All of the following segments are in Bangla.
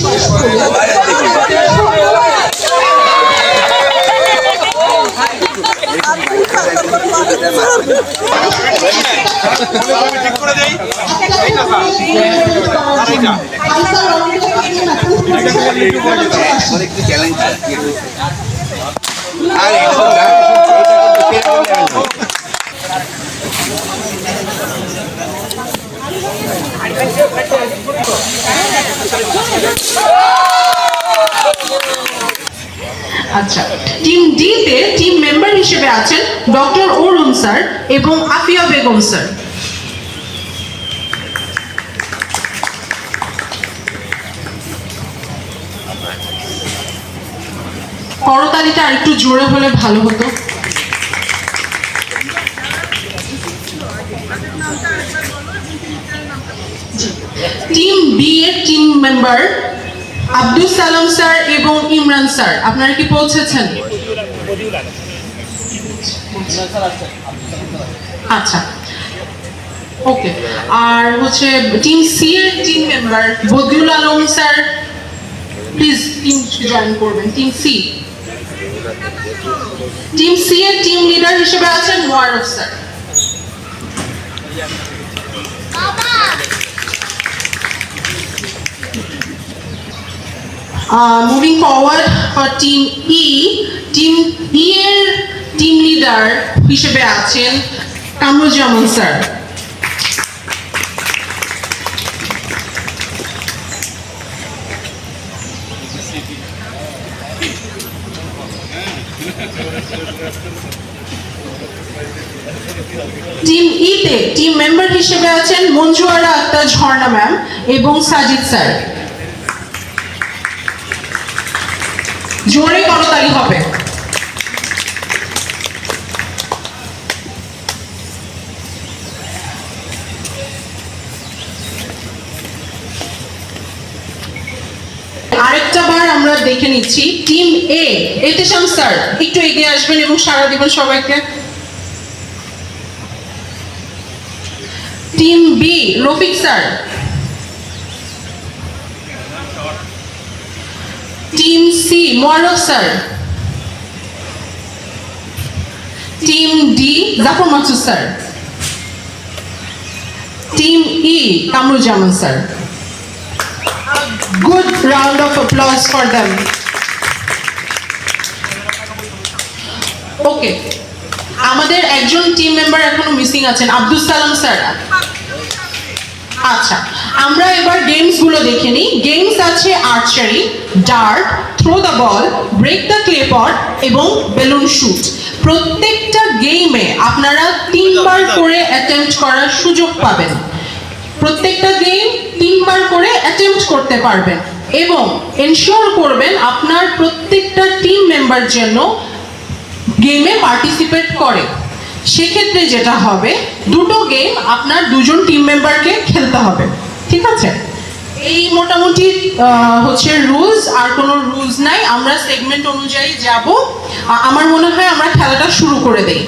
শেষ করে বাইরে একটু চ্যালেঞ্জ আর এটা না, এটা কিন্তু সেরকম level না। আচ্ছা টিম ডি তে টিম মেম্বার হিসেবে আছেন ডক্টর অরুণ স্যার এবং আফিয়া বেগম স্যার করতালিটা আরেকটু জোরে হলে ভালো হতো। টিম বি এর team member Abdul Salam sir এবং ইমরান স্যার। আপনারা কি পৌঁছেছেন? আচ্ছা। ওকে। আর হচ্ছে টিম সি এর team member Badiul Alam sir please team join করবেন। Team C. টিম সি এর টিম লিডার হিসেবে আছেন Moaraf sir. Uh, moving forward for team E, team E এর টিম লিডার হিসেবে আছেন কামরুজ্জামান স্যার। টিম ই তে টিম মেম্বার হিসেবে আছেন মঞ্জুয়ারা আক্তার ঝর্ণা ম্যাম এবং সাজিদ স্যার। জোরে করতালি হবে। আরেকটা বার আমরা দেখে নিচ্ছি, টিম এ এতেশাম স্যার, একটু এগিয়ে আসবেন এবং সারা দিবেন সবাইকে। Team B Rafiq sir. Team Moaraf sir team D Jafar Masud sir team E Kamruzzaman sir good round of applause for them. Okay আমাদের একজন টিম মেম্বার এখনও মিসিং আছেন, আব্দুল সালাম স্যার আচ্ছা আমরা এবার গেমসগুলো দেখে নিই। গেমস আছে archery dart throw the ball break the clay pot এবং বেলুন শুট প্রত্যেকটা গেমে আপনারা তিনবার করে অ্যাটেম্পট করার সুযোগ পাবেন। প্রত্যেকটা গেম তিনবার করে অ্যাটেম্পট করতে পারবেন এবং এনশিওর করবেন আপনার প্রত্যেকটা টিম মেম্বার জন্য গেমে পার্টিসিপেট করে। সেক্ষেত্রে যেটা হবে, দুটো গেম আপনার দুজন টিম মেম্বারকে খেলতে হবে। ঠিক আছে? এই মোটামুটি হচ্ছে রুলস আর কোনো রুলস নাই। আমরা সেগমেন্ট অনুযায়ী যাব। আমার মনে হয় আমরা খেলাটা শুরু করে দেই।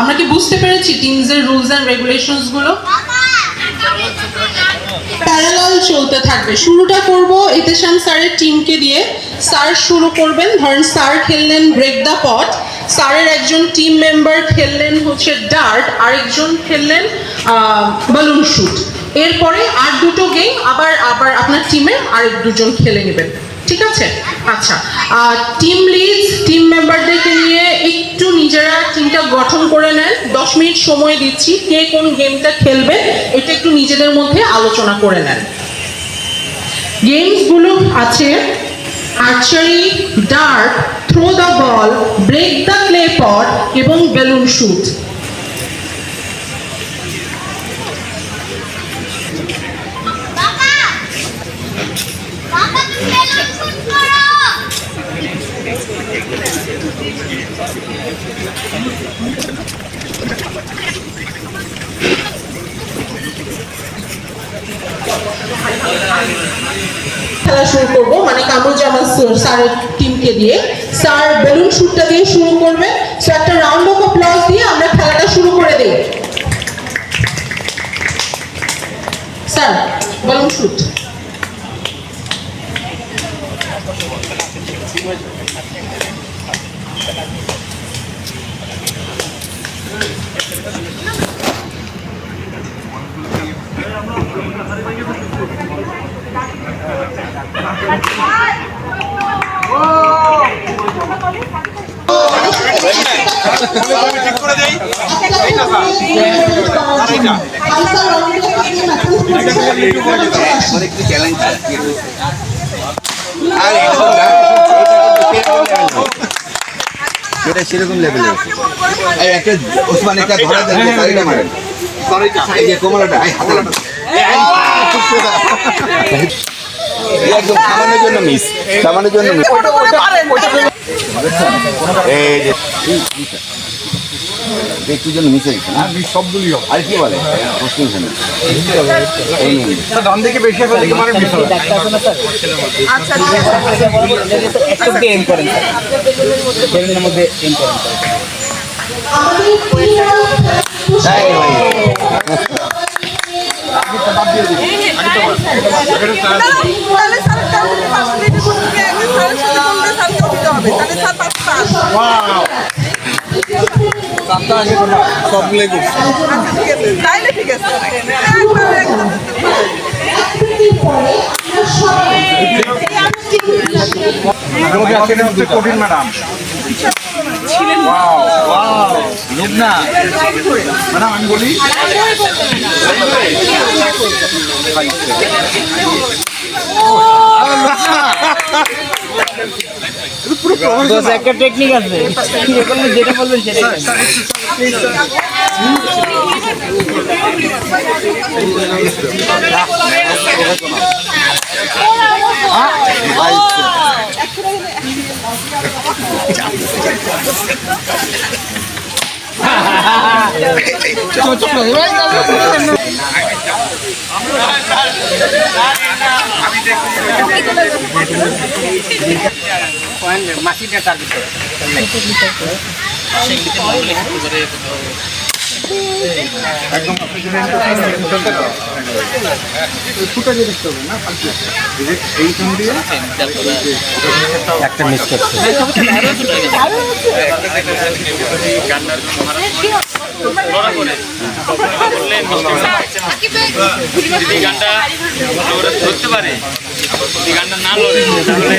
আমরা কি বুঝতে পেরেছি টিমসের রুলস অ্যান্ড রেগুলেশনসগুলো? প্যারালাল চলতে থাকবে। শুরুটা করব ইতেশান স্যারের টিমকে দিয়ে। স্যার শুরু করবেন। ধরেন স্যার খেললেন ব্রেক দ্য পট স্যারের একজন টিম মেম্বার খেললেন হচ্ছে ডার্ট আরেকজন খেললেন বালুন শুট এরপরে আর দুটো গেম আবার আবার আপনার টিমে আরেক দুজন খেলে নেবেন। ঠিক আছে? আচ্ছা টিম লিডস টিম মেম্বারদেরকে নিয়ে একটু নিজেরা টিমটা গঠন করে নেন। দশ মিনিট সময় দিচ্ছি, কে কোন গেমটা খেলবে এটা একটু নিজেদের মধ্যে আলোচনা করে নেন। গেমসগুলো আছে archery dart throw the ball break the clay pot এবং বেলুন শুট খেলা শুরু করব মানে কামরুজ্জামান স্যার- স্যারের টিমকে দিয়ে। স্যার, বেলুন শুটটা দিয়ে শুরু করবে সো একটা রাউন্ড অফ অ্যাপ্লজ দিয়ে আমরা খেলাটা শুরু করে দেই। স্যার, বেলুন শুট এটা এটা সেরকম লেভেলে আছে এই একটা ওসমান একটা ধরা দেন সারিটা মারেন এই যে কোমরটা এই হাতে একদম সামানের জন্য মিস সামানের জন্য মিস এই যে একটু জন্য মিস হয়েছে না? সবগুলি হবে। আর কি বলে? নিন। ডান দিকে বেশি হবে দিকে মানে মিস হবে একটু এম করেন সেভেনের মধ্যে এম করেন তাই সবগুলোই করছে। আচ্ছা ঠিক আছে। তাইলে ঠিক আছে কঠিন ম্যাডাম। ম্যাডাম আমি বলি একটা টেকনিক আছে ইয়ে করলে যেটা বলবেন সেটাই করবেন। একদম আপনি যদি ফুটা দিতে হবে না একটা মিস করছে যদি গানটা ওরা ধরতে পারে। যদি গানটা না লড়ে, তাহলে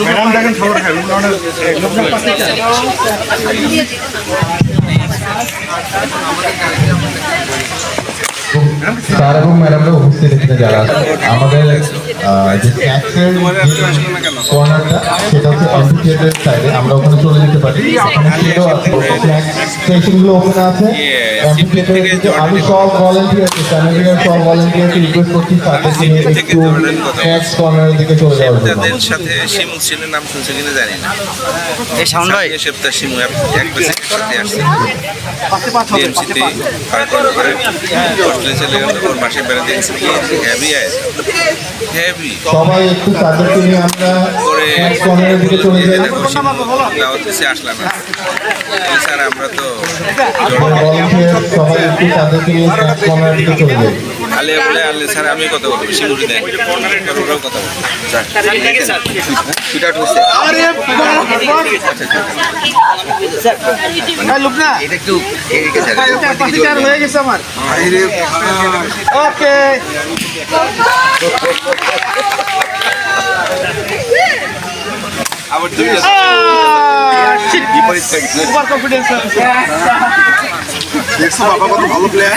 ম্যাডাম দেখেন খবর খাই লোকজন পাশে স্যার এবং ম্যাডামরা উপস্থিত এখানে যারা আমাদের যে স্ন্যাক্সের কর্নারটা সেটা হচ্ছে অ্যাম্পিথিয়েটারের সাইডে আমরা ওখানে চলে যেতে পারি ওখানে সেটাও আছে স্ন্যাক্স স্টেশনগুলো ওখানে আছে অ্যাম্পিথিয়েটারের দিকে আমি সব ভলেন্টিয়ারকে চ্যানেলের সব ভলেন্টিয়ারকে রিকোয়েস্ট করছি তাদেরকে নিয়ে একটু স্ন্যাক্স কর্নারের দিকে চলে যাওয়ার জন্য তাদের সাথে শিমু ছেলের নাম শুনছে কিনা জানি না এই সাউন্ড ভাই এই সপ্তাহ শিমু এক প্রেসিডেন্টের সাথে আসছে টিএমসিতে করে চলে গেল ওর পাশে বেড়াতে গেছে। হেভি আয়? হেভি সবাই একটু তাদেরকে নিয়ে আমরা করে দিছে আসলাম স্যার আমরা তো সবাই একটু তাদেরকে নিয়ে চলে যাই। আলে বলে আলে স্যার আমি কথা বলব শিমুটি দেন ওরাও কথা বলব। হয়ে গেছে আমার। আরে, ওকে। আবার দুইটা বিপরীত থেকে। সুপার কনফিডেন্স দেখছ বাবা কত ভালো প্লেয়ার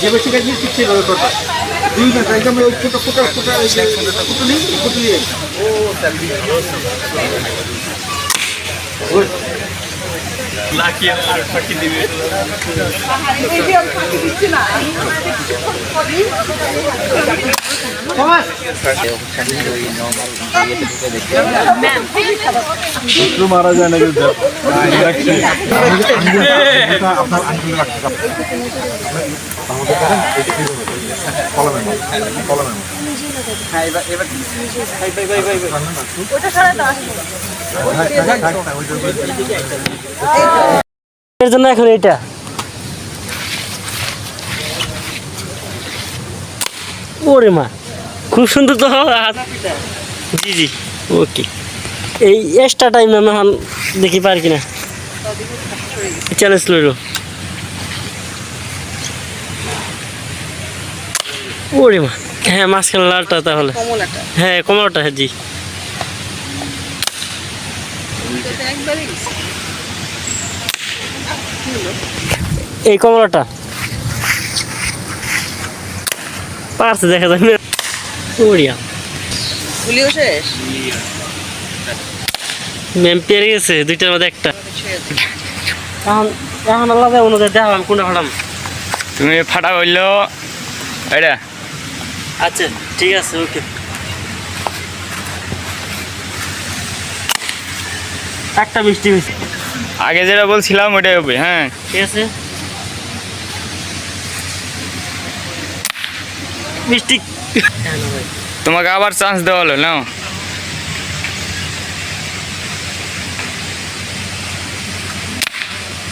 যেভাবে দিয়ে ঠিক সেভাবে করবে দুই মাস একদম ওই ফুটো ফুটো ফুটো ফুটুলি ফুটুলি। লাকি আর ফাঁকি দিবে? এই যে আমি ফাঁকি দিচ্ছি না আমি কিছুক্ষণ পরেই এর জন্য এখন এটা ওরে মা খুব সুন্দর তো জি জি ওকে। এই এক্সট্রা টাইম আমি এখন দেখি পারি কিনা। চ্যালেঞ্জ লইল। ওরে মা হ্যাঁ মাঝখানে লালটা তাহলে। কমলাটা। হ্যাঁ কমলাটা হ্যাঁ জি। এই কমলাটা। পারছে দেখা যায় না ওরিয়া গুলিও শেষ? ম্যাম পেরে গেছে দুইটার মধ্যে একটা। এখন এখন আলাদা অনুযায়ী দেখো আমি কোনটা ফাটাম। তুমি ফাটা হইল এটা আচ্ছা ঠিক আছে ওকে। একটা বৃষ্টি হয়েছে। আগে যেটা বলছিলাম ওইটাই হবে হ্যাঁ। ঠিক আছে। বৃষ্টি। তোমাকে আবার চান্স দেওয়া হলো নাও।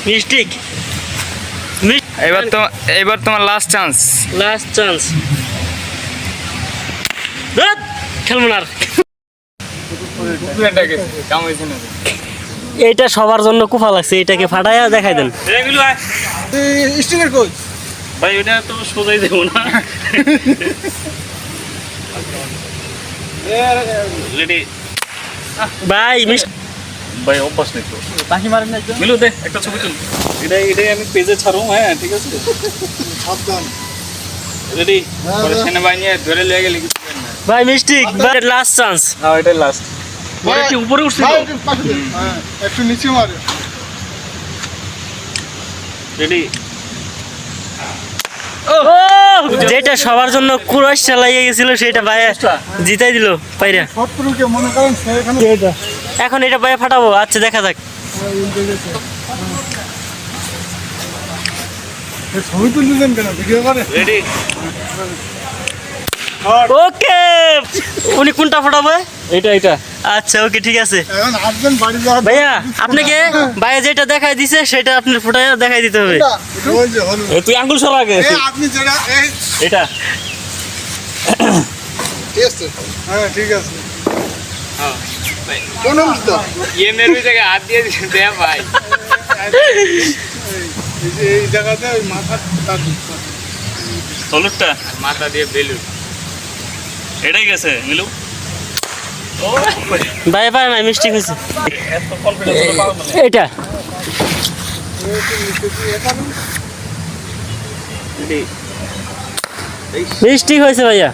মিস্টিক এবার তো এবার তোমার লাস্ট চান্স লাস্ট চান্স খেলব না আর। এইটা সবার জন্য কুফা লাগছে এটাকে ফাটাইয়া দেখাই দেন। ভাই ওটা তো সোজাই দেবো না। ভাই মিস- ভাই অভ্যাস নেই তো। পাখি মারেন না মিলু দে একটা ছবি তুল। এটাই এটাই আমি পেজে ছাড়বো হ্যাঁ ঠিক আছে? সাবধান। রেডি সেনাবাহিনী ধরে লেগে মিস্টিক ভাই লাস্ট চান্স হ্যাঁ এটাই লাস্ট পরে কি উপরে উঠছিল একটু পাশে দে। হ্যাঁ, একটু নিচে মারে। রেডি। যেটা সবার জন্য কুরাশ চালাইয়ে গেছিল সেটা ভাই জিতাই দিল পাইরা। শত্রুকে মনে করেন সে এখানে এখন এটা ভাই ফাটাবো আচ্ছা দেখা যাক। ছবি তুলতেছেন কেন? ভিডিও করে। ওকে! উনি কোনটা ফাটাবো? এটা এটা। আচ্ছা ওকে ঠিক আছে। ভাইয়া আপনাকে ভাইয়া যেটা দেখাই দিছে সেটা আপনি ফুটাইয়া দেখাই দিতে হবে। তুই আঙ্গুল সরা আগে। এটা। ঠিক আছে হ্যাঁ ঠিক আছে। হ্যাঁ। ইয়ে মেরুই থেকে হাত দিয়ে দিচ্ছে দেয়া ভাই। এই জায়গাতে ওই মাথা তার মাথা দিয়ে বেলুন। এটাই গেছে মিলু। ভাই পারে না মিষ্টি কনফিডেন্স এটা মিষ্টি হয়েছে ভাইয়া।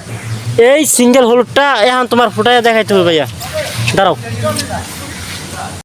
এই সিঙ্গেল হলুদটা এখন তোমার ফুটাইয়া দেখাইতে হবে ভাইয়া। দাঁড়াও।